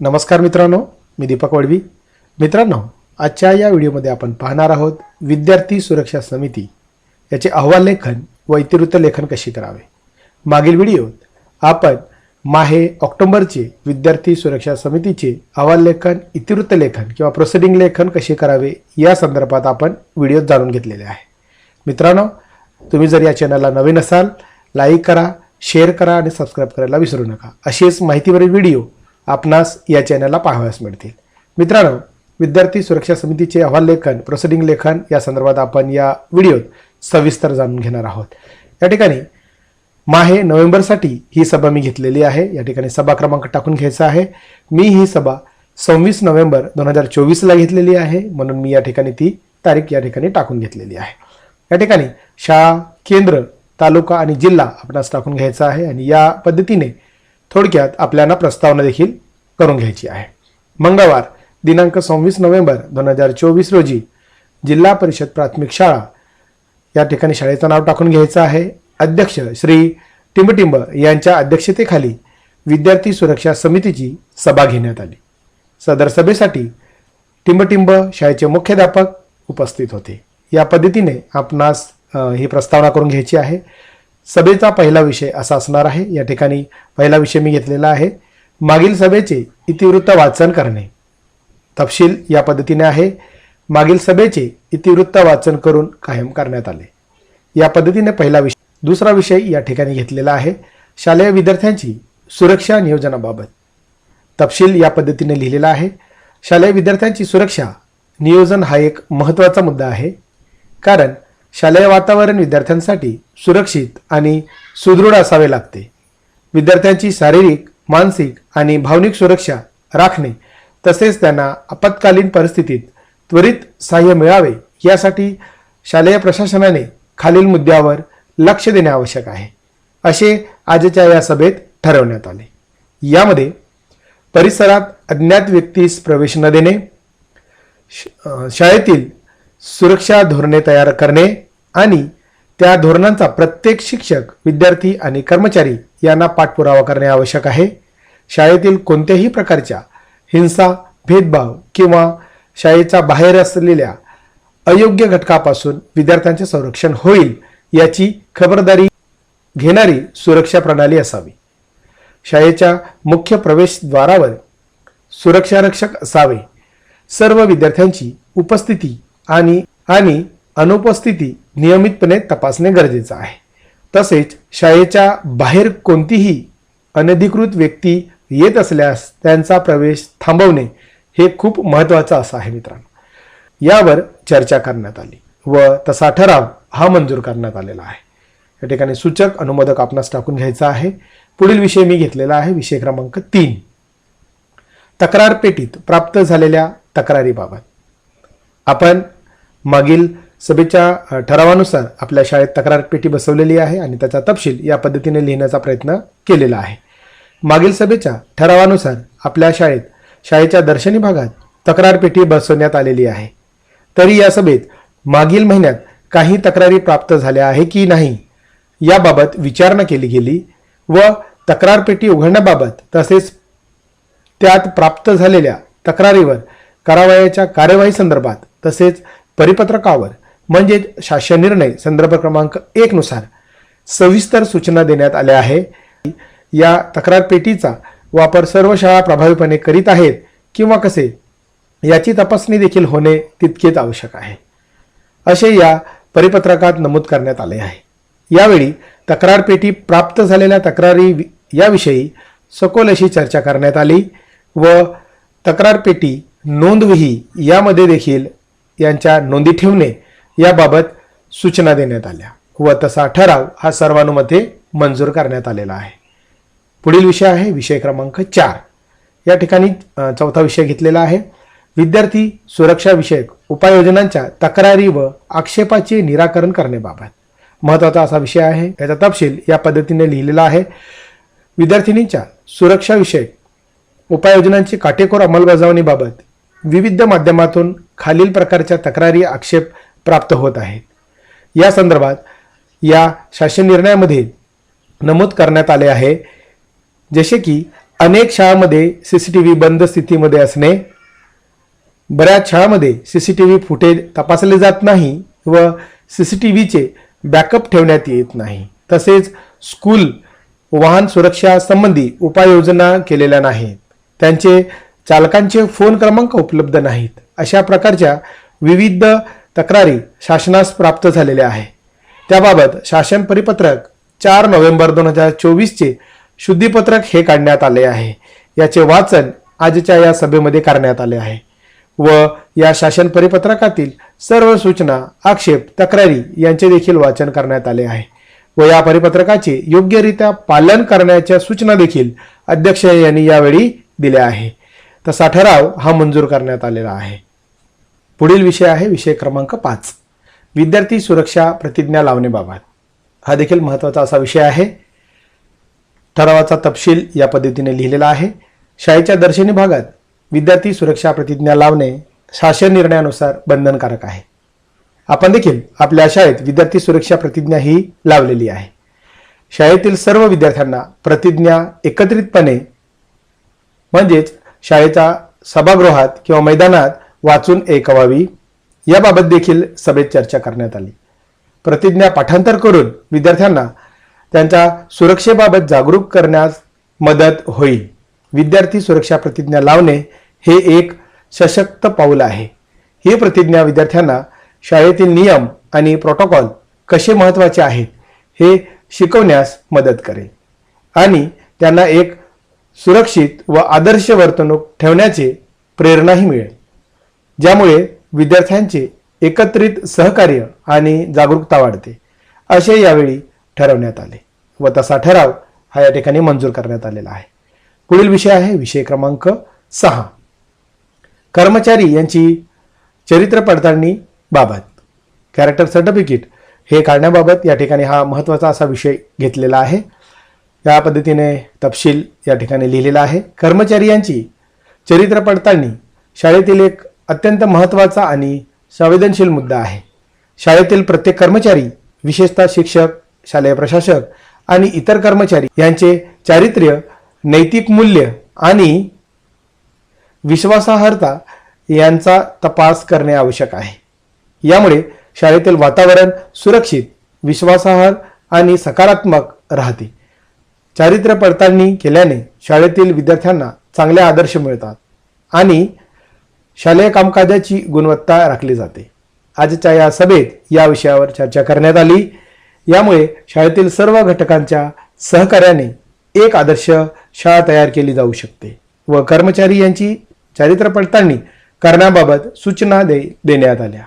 नमस्कार मित्रांनो मी दीपक वडवी. मित्रांनो आजच्या या व्हिडिओमध्ये आपण पाहणार आहोत विद्यार्थी सुरक्षा समिती. याचे अहवाल लेखन व इतिवृत्त लेखन कसे करावे? मागील व्हिडिओत आपण माहे ऑक्टोबरचे विद्यार्थी सुरक्षा समितीचे अहवाल लेखन इतिवृत्त लेखन किंवा प्रोसिडिंग लेखन कसे करावे या संदर्भात आपण व्हिडिओ जाणून घेतलेले आहे. मित्रांनो तुम्ही जर या चॅनलला नवीन असाल लाईक करा शेअर करा आणि सबस्क्राईब करायला विसरू नका. असेच माहितीवरील व्हिडिओ आपणास या चॅनलला पाहाव्यास मिळतील. मित्रांनो विद्यार्थी सुरक्षा समितीचे अहवाल लेखन प्रोसिडिंग लेखन या संदर्भात आपण या व्हिडिओत सविस्तर जाणून घेणार आहोत. या ठिकाणी माहे नोव्हेंबरसाठी ही सभा मी घेतलेली आहे. या ठिकाणी सभा क्रमांक टाकून घ्यायचा आहे. मी ही सभा सव्वीस नोव्हेंबर दोन हजार चोवीसला घेतलेली आहे. म्हणून मी या ठिकाणी ती तारीख या ठिकाणी टाकून घेतलेली आहे. या ठिकाणी शाळा केंद्र तालुका आणि जिल्हा आपणास टाकून घ्यायचा आहे आणि या पद्धतीने थोडक्यात आपल्याला प्रस्तावना देखील करून घ्यायची आहे. मंगळवार दिनांक सव्वीस नोव्हेंबर दोन हजार चोवीस रोजी जिल्हा परिषद प्राथमिक शाळा या ठिकाणी शाळेचं नाव टाकून घ्यायचं आहे. अध्यक्ष श्री टिंबटिंब यांच्या अध्यक्षतेखाली विद्यार्थी सुरक्षा समितीची सभा घेण्यात आली. सदर सभेसाठी टिंबटिंब शाळेचे मुख्याध्यापक उपस्थित होते. या पद्धतीने आपणास ही प्रस्तावना करून घ्यायची आहे. सभेचा पहिला विषय असा असणार आहे. या ठिकाणी पहिला विषय मी घेतलेला आहे. मागील सभेचे इतिवृत्त वाचन करणे. तपशील या पद्धतीने आहे. मागील सभेचे इतिवृत्त वाचन करून कायम करण्यात आले. या पद्धतीने पहिला विषय दुसरा विषय या ठिकाणी घेतलेला आहे. शालेय विद्यार्थ्यांची सुरक्षा नियोजनाबाबत. तपशील या पद्धतीने लिहिलेला आहे. शालेय विद्यार्थ्यांची सुरक्षा नियोजन हा एक महत्त्वाचा मुद्दा आहे. कारण शालेय वातावरण विद्यार्थ्यांसाठी सुरक्षित आणि सुदृढ असावे लागते. विद्यार्थ्यांची शारीरिक मानसिक आणि भावनिक सुरक्षा राखणे तसेच त्यांना आपत्कालीन परिस्थितीत त्वरित सहाय्य मिळावे यासाठी शालेय प्रशासनाने खालील मुद्द्यावर लक्ष देणे आवश्यक आहे. असे आजच्या या सभेत ठरवण्यात आले. यामध्ये परिसरात अज्ञात व्यक्तीस प्रवेश न देणे शाळेतील सुरक्षा धोरणे तयार करणे आणि त्या धोरणांचा प्रत्येक शिक्षक विद्यार्थी आणि कर्मचारी यांना पाठपुरावा करणे आवश्यक आहे. शाळेतील कोणत्याही प्रकारच्या हिंसा भेदभाव किंवा शाळेच्या बाहेर असलेल्या अयोग्य घटकापासून विद्यार्थ्यांचे संरक्षण होईल याची खबरदारी घेणारी सुरक्षा प्रणाली असावी. शाळेच्या मुख्य प्रवेशद्वारावर सुरक्षारक्षक असावे. सर्व विद्यार्थ्यांची उपस्थिती आणि आणि अनुपस्थिती नियमितपणे तपासणे गरजेचं आहे. तसेच शाळेच्या बाहेर कोणतीही अनधिकृत व्यक्ती येत असल्यास त्यांचा प्रवेश थांबवणे हे खूप महत्त्वाचं असं आहे मित्रांनो. यावर चर्चा करण्यात आली व तसा ठराव हा मंजूर करण्यात आलेला आहे. या ठिकाणी सूचक अनुमोदक आपणास टाकून घ्यायचा आहे. पुढील विषय मी घेतलेला आहे विषय क्रमांक तीन. तक्रार पेटीत प्राप्त झालेल्या तक्रारीबाबत. आपण मागील सभेच्या ठरावानुसार आपल्या शाळेत तक्रार पेटी बसवलेली आहे आणि त्याचा तपशील या पद्धतीने लिहिण्याचा प्रयत्न केलेला आहे. मागील सभेच्या ठरावानुसार आपल्या शाळेत शाळेच्या दर्शनी भागात तक्रार पेटी बसवण्यात आलेली आहे. तरी या सभेत मागील महिन्यात काही तक्रारी प्राप्त झाल्या आहे की नाही याबाबत विचारणा केली गेली व तक्रार पेटी उघडण्याबाबत तसेच त्यात प्राप्त झालेल्या तक्रारीवर करावयाच्या कार्यवाही संदर्भात तसेच परिपत्रकावर म्हणजे शासन निर्णय संदर्भ क्रमांक एक नुसार सविस्तर सूचना देण्यात आल्या आहे. या तक्रार पेटीचा वापर सर्व शाळा प्रभावीपणे करीत आहेत किंवा कसे याची तपासणी देखील होणे तितकेच आवश्यक आहे. असे या परिपत्रकात नमूद करण्यात आले आहे. यावेळी तक्रार पेटी प्राप्त झालेल्या तक्रारी याविषयी सखोल अशी चर्चा करण्यात आली व तक्रार पेटी यामध्ये देखील यांच्या नोंदी ठेवणे याबाबत सूचना देण्यात आल्या. व तसा ठराव हा सर्वानुमते मंजूर करण्यात आलेला आहे. पुढील विषय आहे विषय क्रमांक चार. या ठिकाणी चौथा विषय घेतलेला आहे. विद्यार्थी सुरक्षाविषयक उपाययोजनांच्या तक्रारी व आक्षेपाचे निराकरण करण्याबाबत. महत्त्वाचा असा विषय आहे याचा तपशील या पद्धतीने लिहिलेला आहे. विद्यार्थिनींच्या सुरक्षाविषयक उपाययोजनांची काटेकोर अंमलबजावणीबाबत विविध माध्यमातून खालील प्रकारच्या तक्रारी आक्षेप प्राप्त होत आहेत. या संदर्भात या शासन निर्णयामध्ये नमूद करण्यात आले आहे जसे की अनेक शाळांमध्ये सीसीटीव्ही बंद स्थितीमध्ये असणे बऱ्याच शाळांमध्ये सीसीटीव्ही फुटेज तपासले जात नाही व सीसीटीव्हीचे बॅकअप ठेवण्यात येत नाही. तसेच स्कूल वाहन सुरक्षा संबंधी उपाययोजना केलेल्या नाहीत. त्यांचे चालकांचे फोन क्रमांक उपलब्ध नाहीत. अशा प्रकारच्या विविध तक्रारी शासनास प्राप्त झालेल्या आहे. त्याबाबत शासन परिपत्रक चार नोव्हेंबर दोन हजार चोवीसचे शुद्धीपत्रक हे काढण्यात आले आहे. याचे वाचन आजच्या या सभेमध्ये करण्यात आले आहे व या शासन परिपत्रकातील सर्व सूचना आक्षेप तक्रारी यांचे देखील वाचन करण्यात आले आहे व या परिपत्रकाचे योग्यरित्या पालन करण्याच्या सूचना देखील अध्यक्ष यांनी यावेळी दिल्या आहे. तसा ठराव हा मंजूर करण्यात आलेला आहे. पुढील विषय आहे विषय क्रमांक पाच. विद्यार्थी सुरक्षा प्रतिज्ञा लावणेबाबत. हा देखील महत्त्वाचा असा विषय आहे. ठरावाचा तपशील या पद्धतीने लिहिलेला आहे. शाळेच्या दर्शनी भागात विद्यार्थी सुरक्षा प्रतिज्ञा लावणे शासन निर्णयानुसार बंधनकारक आहे. आपण देखील आपल्या शाळेत विद्यार्थी सुरक्षा प्रतिज्ञा ही लावलेली आहे. शाळेतील सर्व विद्यार्थ्यांना प्रतिज्ञा एकत्रितपणे म्हणजेच शाळेच्या सभागृहात किंवा मैदानात वाचून ऐकवावी. याबाबत देखील सभेत चर्चा करण्यात आली. प्रतिज्ञा पाठांतर करून विद्यार्थ्यांना त्यांच्या सुरक्षेबाबत जागरूक करण्यास मदत होईल. विद्यार्थी सुरक्षा प्रतिज्ञा लावणे हे एक सशक्त पाऊल आहे. ही प्रतिज्ञा विद्यार्थ्यांना शाळेतील नियम आणि प्रोटोकॉल कसे महत्त्वाचे आहेत हे शिकवण्यास मदत करेल. आणि त्यांना एक सुरक्षित व आदर्श वर्तणूक ठेवण्याचे प्रेरणाही मिळेल. ज्यामुळे विद्यार्थ्यांचे एकत्रित सहकार्य आणि जागरूकता वाढते. असे यावेळी ठरवण्यात आले व तसा ठराव हा या ठिकाणी मंजूर करण्यात आलेला आहे. पुढील विषय आहे विषय क्रमांक सहा. कर्मचारी यांची चरित्र पडताळणी बाबत. कॅरेक्टर सर्टिफिकेट हे काढण्याबाबत या ठिकाणी हा महत्त्वाचा असा विषय घेतलेला आहे. या पद्धतीने तपशील या ठिकाणी लिहिलेला आहे. कर्मचारी यांची चरित्र पडताळणी शाळेतील एक अत्यंत महत्त्वाचा आणि संवेदनशील मुद्दा आहे. शाळेतील प्रत्येक कर्मचारी विशेषतः शिक्षक शालेय प्रशासक आणि इतर कर्मचारी यांचे चारित्र्य नैतिक मूल्य आणि विश्वासार्हता यांचा तपास करणे आवश्यक आहे. यामुळे शाळेतील वातावरण सुरक्षित विश्वासार्ह आणि सकारात्मक राहते. चारित्र्य पडताळणी केल्याने शाळेतील विद्यार्थ्यांना चांगले आदर्श मिळतात आणि शालेय कामकाजाची गुणवत्ता राखली जाते. आजच्या या सभेत या विषयावर चर्चा करण्यात आली. यामुळे शाळेतील सर्व घटकांच्या सहकार्याने एक आदर्श शाळा तयार केली जाऊ शकते व कर्मचारी यांची चारित्र्य पडताळणी करण्याबाबत सूचना दे देण्यात आल्या.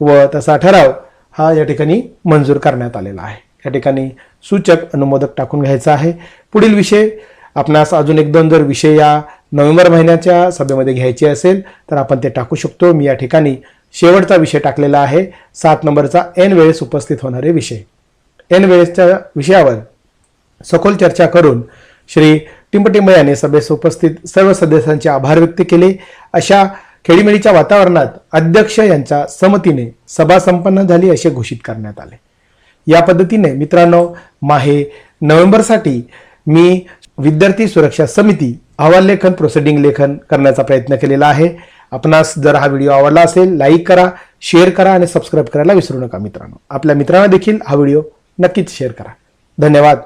व तसा ठराव हा या ठिकाणी मंजूर करण्यात आलेला आहे. या ठिकाणी सूचक अनुमोदक टाकून घ्यायचा आहे. पुढील विषय आपणास अजून एक दोन जर विषय या नोव्हेंबर महिन्याच्या सभेमध्ये घ्यायचे असेल तर आपण ते टाकू शकतो. मी या ठिकाणी शेवटचा विषय टाकलेला आहे. सात नंबरचा एन वेळेस उपस्थित होणारे विषय. एन वेळेसच्या विषयावर सखोल चर्चा करून श्री टिंबटिंब याने सभेस उपस्थित सर्व सदस्यांचे आभार व्यक्त केले. अशा खेळीमेळीच्या वातावरणात अध्यक्ष यांच्या संमतीने सभा संपन्न झाली असे घोषित करण्यात आले. या पद्धतीने मित्रांनो माहे नोव्हेंबरसाठी मी विद्यार्थी सुरक्षा समिती अहवाल लेखन प्रोसिडिंग लेखन करण्याचा प्रयत्न केलेला आहे. आपणास जर हा व्हिडिओ आवडला असेल लाईक करा शेअर करा आणि सबस्क्राईब करायला विसरू नका मित्रांनो. आपल्या मित्रांना देखील हा व्हिडिओ नक्कीच शेअर करा. धन्यवाद.